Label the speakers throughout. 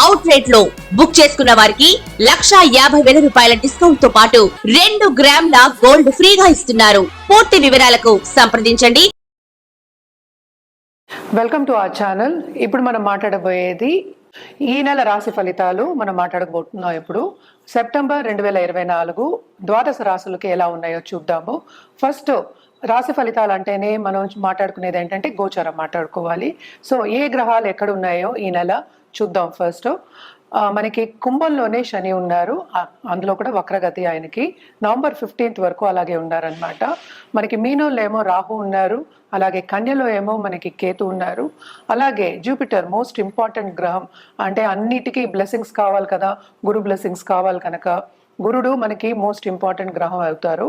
Speaker 1: అవుట్లెట్లో book చేసుకున్న వారికి లక్షా యాభై వేల రూపాయల డిస్కౌంట్తో పాటు రెండు గ్రాముల గోల్డ్ ఫ్రీగా ఇస్తున్నారు. పూర్తి వివరాలకు సంప్రదించండి.
Speaker 2: Welcome to our channel. ఇప్పుడు మనం మాట్లాడబోయేది ఈ నెల రాశి ఫలితాలు మనం మాట్లాడబోతున్నాం ఇప్పుడు. సెప్టెంబర్ రెండు వేల ఇరవై నాలుగు ద్వాదశ రాశులకి ఎలా ఉన్నాయో చూద్దాము. ఫస్ట్ రాశి ఫలితాలు అంటేనే మనం మాట్లాడుకునేది ఏంటంటే గోచారం మాట్లాడుకోవాలి. సో ఏ గ్రహాలు ఎక్కడ ఉన్నాయో ఈ నెల చూద్దాం ఫస్ట్ మనకి కుంభంలోనే శని ఉన్నారు. అందులో కూడా వక్రగతి ఆయనకి. నవంబర్ ఫిఫ్టీన్త్ వరకు అలాగే ఉన్నారనమాట మనకి మీనోలో ఏమో రాహు ఉన్నారు. అలాగే కన్యలో ఏమో మనకి కేతు ఉన్నారు. అలాగే జూపిటర్ మోస్ట్ ఇంపార్టెంట్ గ్రహం. అంటే అన్నిటికీ బ్లెస్సింగ్స్ కావాలి కదా. గురు బ్లెస్సింగ్స్ కావాలి కనుక. గురుడు మనకి మోస్ట్ ఇంపార్టెంట్ గ్రహం అవుతారు.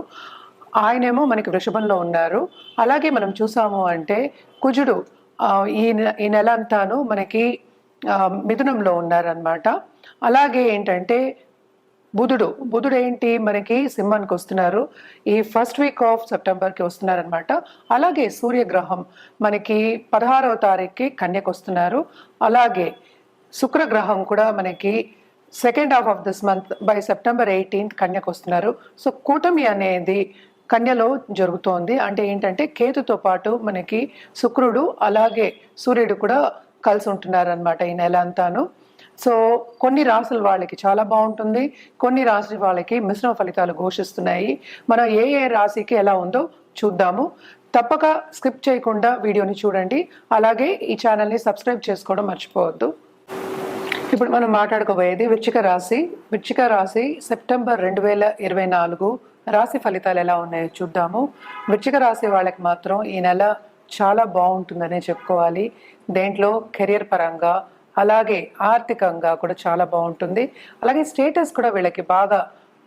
Speaker 2: ఆయనేమో మనకి వృషభంలో ఉన్నారు. అలాగే మనం చూసాము అంటే కుజుడు ఈ ఈ నెల అంతాను మనకి మిథునంలో ఉన్నారనమాట అలాగే ఏంటంటే బుధుడు బుధుడు ఏంటి మనకి సింహానికి వస్తున్నారు? ఈ ఫస్ట్ వీక్ ఆఫ్ సెప్టెంబర్కి వస్తున్నారనమాట అలాగే సూర్యగ్రహం మనకి పదహారవ తారీఖుకి కన్యకు వస్తున్నారు. అలాగే శుక్రగ్రహం కూడా మనకి second half of this month by September eighteenth కన్యకు వస్తున్నారు. సో కూటమి అనేది కన్యలో జరుగుతోంది. అంటే ఏంటంటే కేతుతో పాటు మనకి శుక్రుడు అలాగే సూర్యుడు కూడా కలిసి ఉంటున్నారు అనమాట ఈ నెల అంతాను. సో కొన్ని రాసుల వాళ్ళకి చాలా బాగుంటుంది. కొన్ని రాశి వాళ్ళకి మిశ్రమ ఫలితాలు ఘోషిస్తున్నాయి. మనం ఏ ఏ రాశికి ఎలా ఉందో చూద్దాము. తప్పక స్కిప్ చేయకుండా వీడియోని చూడండి. అలాగే ఈ ఛానల్ని సబ్స్క్రైబ్ చేసుకోవడం మర్చిపోవద్దు. ఇప్పుడు మనం మాట్లాడుకోబోయేది వృచ్చిక రాశి. వృచ్చిక రాశి సెప్టెంబర్ రెండు వేల ఇరవై నాలుగు రాశి ఫలితాలు ఎలా ఉన్నాయో చూద్దాము. వృచ్చిక రాశి వాళ్ళకి మాత్రం ఈ నెల చాలా బాగుంటుందనే చెప్పుకోవాలి. దేంట్లో కెరియర్ పరంగా అలాగే ఆర్థికంగా కూడా చాలా బాగుంటుంది. అలాగే స్టేటస్ కూడా వీళ్ళకి బాగా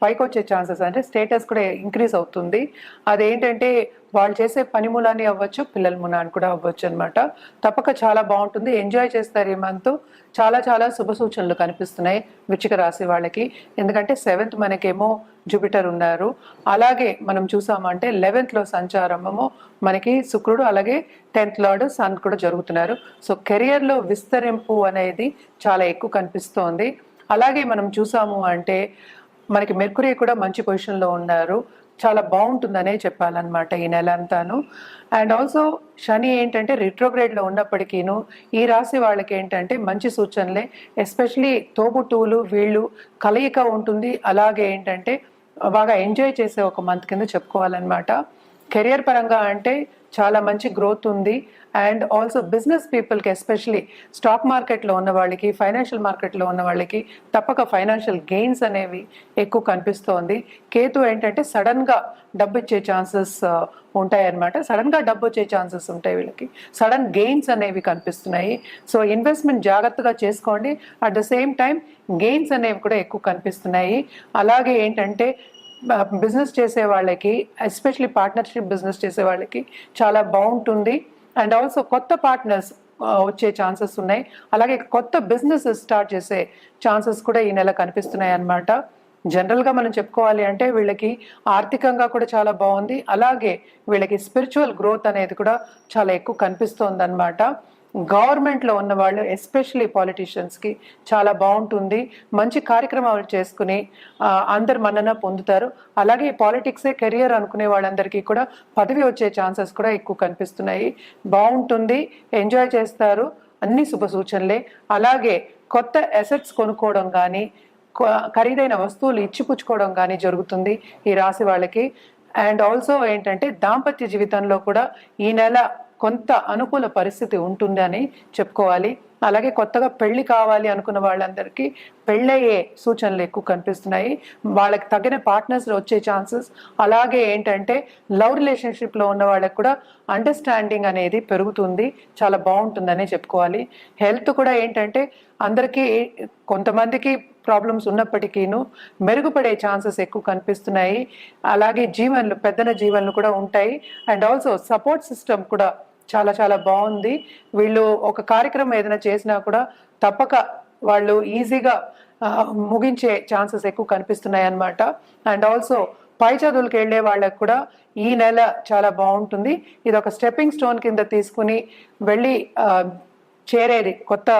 Speaker 2: పైకి వచ్చే ఛాన్సెస్ అంటే స్టేటస్ కూడా ఇంక్రీజ్ అవుతుంది. అదేంటంటే వాళ్ళు చేసే పని మూలాన్ని అవ్వచ్చు పిల్లల మూలాన్ని కూడా అవ్వచ్చు అనమాట తప్పక చాలా బాగుంటుంది. ఎంజాయ్ చేస్తారు ఈ మంత్ చాలా చాలా శుభ సూచనలు కనిపిస్తున్నాయి వృచ్చిక రాశి వాళ్ళకి. ఎందుకంటే సెవెంత్ మనకేమో జూపిటర్ ఉన్నారు. అలాగే మనం చూసామంటే లెవెన్త్లో సంచారమేమో. మనకి శుక్రుడు అలాగే టెన్త్ లార్డ్ సన్ కూడా జరుగుతున్నారు. సో కెరియర్లో విస్తరింపు అనేది చాలా ఎక్కువ కనిపిస్తోంది. అలాగే మనం చూసాము అంటే మనకి మెర్కురీ కూడా మంచి పొజిషన్లో ఉన్నారు. చాలా బాగుంటుందనే చెప్పాలన్నమాట ఈ నెల అంతాను అండ్ ఆల్సో శని ఏంటంటే రిట్రోగ్రేడ్లో ఉన్నప్పటికీను ఈ రాశి వాళ్ళకి ఏంటంటే మంచి సూచనలే ఎస్పెషలీ తోబుట్టువులు వీళ్ళు కలయిక ఉంటుంది. అలాగే ఏంటంటే బాగా ఎంజాయ్ చేసే ఒక మంత్ కింద చెప్పుకోవాలన్నమాట. కెరియర్ పరంగా అంటే చాలా మంచి గ్రోత్ ఉంది. అండ్ ఆల్సో బిజినెస్ పీపుల్కి ఎస్పెషలీ స్టాక్ మార్కెట్లో ఉన్న వాళ్ళకి ఫైనాన్షియల్ మార్కెట్లో ఉన్న వాళ్ళకి తప్పక ఫైనాన్షియల్ గెయిన్స్ అనేవి ఎక్కువ కనిపిస్తోంది. కేతు ఏంటంటే సడన్గా డబ్బు ఇచ్చే ఛాన్సెస్ ఉంటాయన్నమాట. సడన్గా డబ్బు వచ్చే ఛాన్సెస్ ఉంటాయి వీళ్ళకి. సడన్ గెయిన్స్ అనేవి కనిపిస్తున్నాయి. సో ఇన్వెస్ట్మెంట్ జాగ్రత్తగా చేసుకోండి. At the same time gains అనేవి కూడా ఎక్కువ కనిపిస్తున్నాయి. అలాగే ఏంటంటే బిజినెస్ చేసే వాళ్ళకి ఎస్పెషలీ పార్ట్నర్షిప్ బిజినెస్ చేసే వాళ్ళకి చాలా బాగుంటుంది. అండ్ ఆల్సో కొత్త పార్ట్నర్స్ వచ్చే ఛాన్సెస్ ఉన్నాయి. అలాగే కొత్త బిజినెస్ స్టార్ట్ చేసే ఛాన్సెస్ కూడా ఈ నెల కనిపిస్తున్నాయి అన్నమాట. జనరల్గా మనం చెప్పుకోవాలి అంటే వీళ్ళకి ఆర్థికంగా కూడా చాలా బాగుంది. అలాగే వీళ్ళకి స్పిరిచువల్ గ్రోత్ అనేది కూడా చాలా ఎక్కువ కనిపిస్తోందనమాట గవర్నమెంట్లో ఉన్న వాళ్ళు ఎస్పెషలీ పాలిటీషియన్స్కి చాలా బాగుంటుంది. మంచి కార్యక్రమాలు చేసుకుని అందరు మన్నన పొందుతారు. అలాగే పాలిటిక్సే కెరియర్ అనుకునే వాళ్ళందరికీ కూడా పదవి వచ్చే ఛాన్సెస్ కూడా ఎక్కువ కనిపిస్తున్నాయి. బాగుంటుంది. ఎంజాయ్ చేస్తారు. అన్ని శుభ సూచనలే. అలాగే కొత్త అసెట్స్ కొనుక్కోవడం కానీ ఖరీదైన వస్తువులు ఇచ్చిపుచ్చుకోవడం కానీ జరుగుతుంది ఈ రాశి వాళ్ళకి. అండ్ ఆల్సో ఏంటంటే దాంపత్య జీవితంలో కూడా ఈ నెల కొంత అనుకూల పరిస్థితి ఉంటుంది అని చెప్పుకోవాలి. అలాగే కొత్తగా పెళ్ళి కావాలి అనుకున్న వాళ్ళందరికీ పెళ్ళయ్యే సూచనలు ఎక్కువ కనిపిస్తున్నాయి. వాళ్ళకి తగిన పార్ట్నర్స్ వచ్చే ఛాన్సెస్ అలాగే ఏంటంటే లవ్ రిలేషన్షిప్లో ఉన్న వాళ్ళకి కూడా అండర్స్టాండింగ్ అనేది పెరుగుతుంది. చాలా బాగుంటుందనే చెప్పుకోవాలి. హెల్త్ కూడా ఏంటంటే అందరికీ కొంతమందికి ప్రాబ్లమ్స్ ఉన్నప్పటికీను మెరుగుపడే ఛాన్సెస్ ఎక్కువ కనిపిస్తున్నాయి. అలాగే జీవన్లు పెద్దన జీవన్లు కూడా ఉంటాయి. అండ్ ఆల్సో సపోర్ట్ సిస్టమ్ కూడా చాలా చాలా బాగుంది. వీళ్ళు ఒక కార్యక్రమం ఏదైనా చేసినా కూడా తప్పక వాళ్ళు ఈజీగా ముగించే ఛాన్సెస్ ఎక్కువ కనిపిస్తున్నాయి అన్నమాట అండ్ ఆల్సో పై చదువులకు వెళ్ళే వాళ్ళకి కూడా ఈ నెల చాలా బాగుంటుంది. ఇది ఒక స్టెప్పింగ్ స్టోన్ కింద తీసుకుని వెళ్ళి చేరేది కొత్త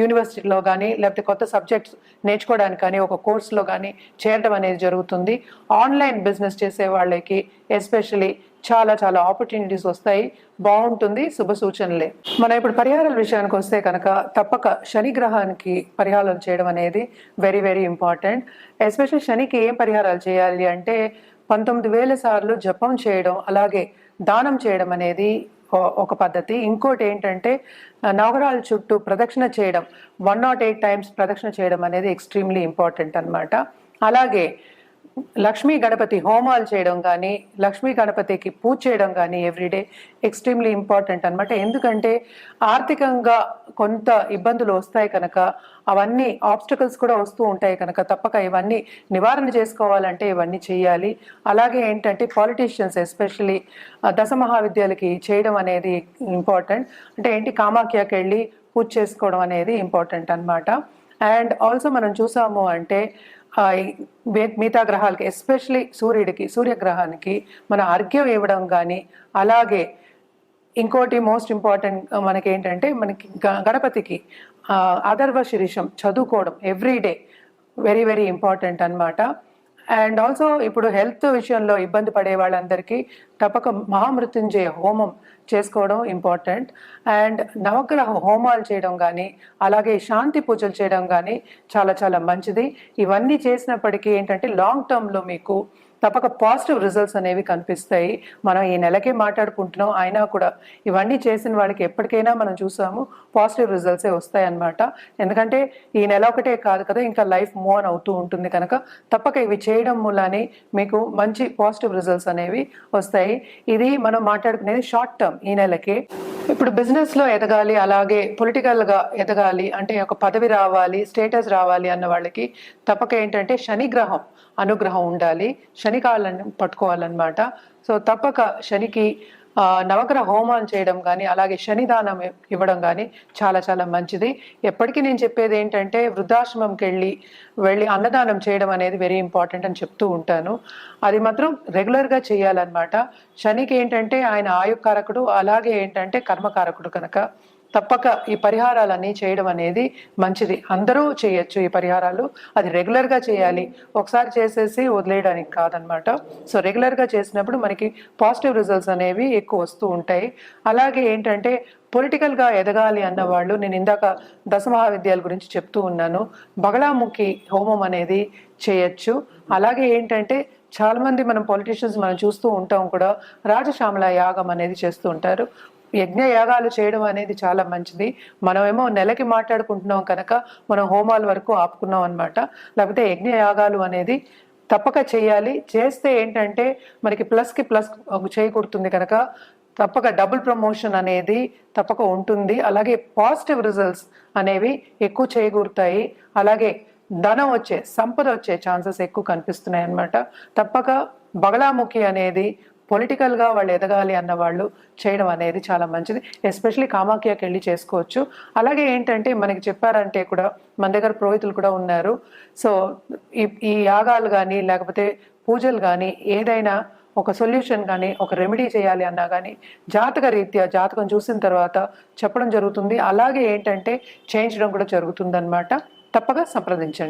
Speaker 2: యూనివర్సిటీలో కానీ లేకపోతే కొత్త సబ్జెక్ట్స్ నేర్చుకోవడానికి కానీ ఒక కోర్సులో కానీ చేరడం అనేది జరుగుతుంది. ఆన్లైన్ బిజినెస్ చేసే వాళ్ళకి ఎస్పెషలీ చాలా చాలా ఆపర్చునిటీస్ వస్తాయి. బాగుంటుంది. శుభ సూచనలే. మనం ఇప్పుడు పరిహారాల విషయానికి వస్తే కనుక తప్పక శని గ్రహానికి పరిహారాలు చేయడం అనేది వెరీ వెరీ ఇంపార్టెంట్ ఎస్పెషల్ శనికి ఏం పరిహారాలు చేయాలి అంటే పంతొమ్మిది వేల సార్లు జపం చేయడం అలాగే దానం చేయడం అనేది ఒక పద్ధతి. ఇంకోటి ఏంటంటే నగరాల నవగ్రహాల చుట్టూ ప్రదక్షిణ చేయడం వన్ నాట్ ఎయిట్ టైమ్స్ ప్రదక్షిణ చేయడం అనేది ఎక్స్ట్రీమ్లీ ఇంపార్టెంట్ అన్నమాట. అలాగే లక్ష్మీ గణపతి హోమాలు చేయడం కానీ లక్ష్మీ గణపతికి పూజ చేయడం కానీ ఎవ్రీడే ఎక్స్ట్రీమ్లీ ఇంపార్టెంట్ అన్నమాట. ఎందుకంటే ఆర్థికంగా కొంత ఇబ్బందులు వస్తాయి కనుక అవన్నీ ఆబ్స్టకల్స్ కూడా వస్తూ ఉంటాయి కనుక తప్పక ఇవన్నీ నివారణ చేసుకోవాలంటే ఇవన్నీ చేయాలి. అలాగే ఏంటంటే పాలిటీషియన్స్ ఎస్పెషలీ దశ మహావిద్యాలకి చేయడం అనేది ఇంపార్టెంట్ అంటే ఏంటి కామాఖ్యకి వెళ్ళి పూజ చేసుకోవడం అనేది ఇంపార్టెంట్ అనమాట అండ్ ఆల్సో మనం చూసాము అంటే మిగతా గ్రహాలకి ఎస్పెషలీ సూర్యుడికి సూర్యగ్రహానికి మన అర్ఘ్యం ఇవ్వడం కానీ అలాగే ఇంకోటి మోస్ట్ ఇంపార్టెంట్ మనకి ఏంటంటే మనకి గ- గణపతికి ఆ, శిరీషం చదువుకోవడం every day very very important అన్నమాట. అండ్ ఆల్సో ఇప్పుడు హెల్త్ విషయంలో ఇబ్బంది పడే వాళ్ళందరికీ తప్పక మహామృత్యుంజయ హోమం చేసుకోవడం ఇంపార్టెంట్ అండ్ నవగ్రహ హోమాలు చేయడం కానీ అలాగే శాంతి పూజలు చేయడం కానీ చాలా చాలా మంచిది. ఇవన్నీ చేసినప్పటికీ ఏంటంటే లాంగ్ టర్మ్లో మీకు తప్పక పాజిటివ్ రిజల్ట్స్ అనేవి కనిపిస్తాయి. మనం ఈ నెలకే మాట్లాడుకుంటున్నాం. అయినా కూడా ఇవన్నీ చేసిన వాళ్ళకి ఎప్పటికైనా మనం చూసాము పాజిటివ్ రిజల్ట్సే వస్తాయి అన్నమాట ఎందుకంటే ఈ నెల ఒకటే కాదు కదా ఇంకా లైఫ్ మూవ్ ఆన్ అవుతూ ఉంటుంది కనుక తప్పక ఇవి చేయడం మూలానే మీకు మంచి పాజిటివ్ రిజల్ట్స్ అనేవి వస్తాయి. ఇది మనం మాట్లాడుకునేది షార్ట్ టర్మ్ ఈ నెలకే. ఇప్పుడు బిజినెస్లో ఎదగాలి అలాగే పొలిటికల్గా ఎదగాలి అంటే ఒక పదవి రావాలి స్టేటస్ రావాలి అన్న వాళ్ళకి తప్పక ఏంటంటే శనిగ్రహం అనుగ్రహం ఉండాలి. శని కాళ్ళని పట్టుకోవాలన్నమాట. సో తప్పక శనికి నవగ్రహ హోమాలు చేయడం కానీ అలాగే శనిదానం ఇవ్వడం కానీ చాలా చాలా మంచిది. ఎప్పటికీ నేను చెప్పేది ఏంటంటే వృద్ధాశ్రమంకి వెళ్ళి వెళ్ళి అన్నదానం చేయడం అనేది వెరీ ఇంపార్టెంట్ అని చెప్తూ ఉంటాను. అది మాత్రం రెగ్యులర్గా చేయాలన్నమాట. శనికి ఏంటంటే ఆయన ఆయుకారకుడు అలాగే ఏంటంటే కర్మకారకుడు కనుక. తప్పక ఈ పరిహారాలన్నీ చేయడం అనేది మంచిది. అందరూ చేయొచ్చు ఈ పరిహారాలు. అది రెగ్యులర్గా చేయాలి. ఒకసారి చేసేసి వదిలేయడానికి కాదనమాట. సో రెగ్యులర్గా చేసినప్పుడు మనకి పాజిటివ్ రిజల్ట్స్ అనేవి ఎక్కువ వస్తూ ఉంటాయి. అలాగే ఏంటంటే పొలిటికల్గా ఎదగాలి అన్న వాళ్ళు నేను ఇందాక దశ మహావిద్యాల గురించి చెప్తూ ఉన్నాను. బగళాముఖి హోమం అనేది చేయొచ్చు. అలాగే ఏంటంటే చాలామంది మనం పొలిటీషియన్స్ మనం చూస్తూ ఉంటాం కూడా రాజశ్యామల యాగం అనేది చేస్తూ ఉంటారు. యజ్ఞ యాగాలు చేయడం అనేది చాలా మంచిది. మనమేమో నెలకి మాట్లాడుకుంటున్నాం కనుక మనం హోమాల వరకు ఆపుకున్నాం అనమాట లేకపోతే యజ్ఞ యాగాలు అనేది తప్పక చేయాలి. చేస్తే ఏంటంటే మనకి ప్లస్కి ప్లస్ చేయకూడుతుంది కనుక తప్పక డబుల్ ప్రమోషన్ అనేది తప్పక ఉంటుంది. అలాగే పాజిటివ్ రిజల్ట్స్ అనేవి ఎక్కువ చేయకూరుతాయి అలాగే ధనం వచ్చే సంపద వచ్చే ఛాన్సెస్ ఎక్కువ కనిపిస్తున్నాయి అన్నమాట తప్పక బగలాముఖి అనేది పొలిటికల్గా వాళ్ళు ఎదగాలి అన్న వాళ్ళు చేయడం అనేది చాలా మంచిది. ఎస్పెషలీ కామాఖ్యకి వెళ్ళి చేసుకోవచ్చు. అలాగే ఏంటంటే మనకి చెప్పారంటే కూడా మన దగ్గర పురోహితులు కూడా ఉన్నారు. సో ఈ ఈ యాగాలు కానీ లేకపోతే పూజలు కానీ ఏదైనా ఒక సొల్యూషన్ కానీ ఒక రెమెడీ చేయాలి అన్నా కానీ జాతక రీత్యా జాతకం చూసిన తర్వాత చెప్పడం జరుగుతుంది. అలాగే ఏంటంటే చేయించడం కూడా జరుగుతుందన్నమాట. తప్పగా సంప్రదించండి.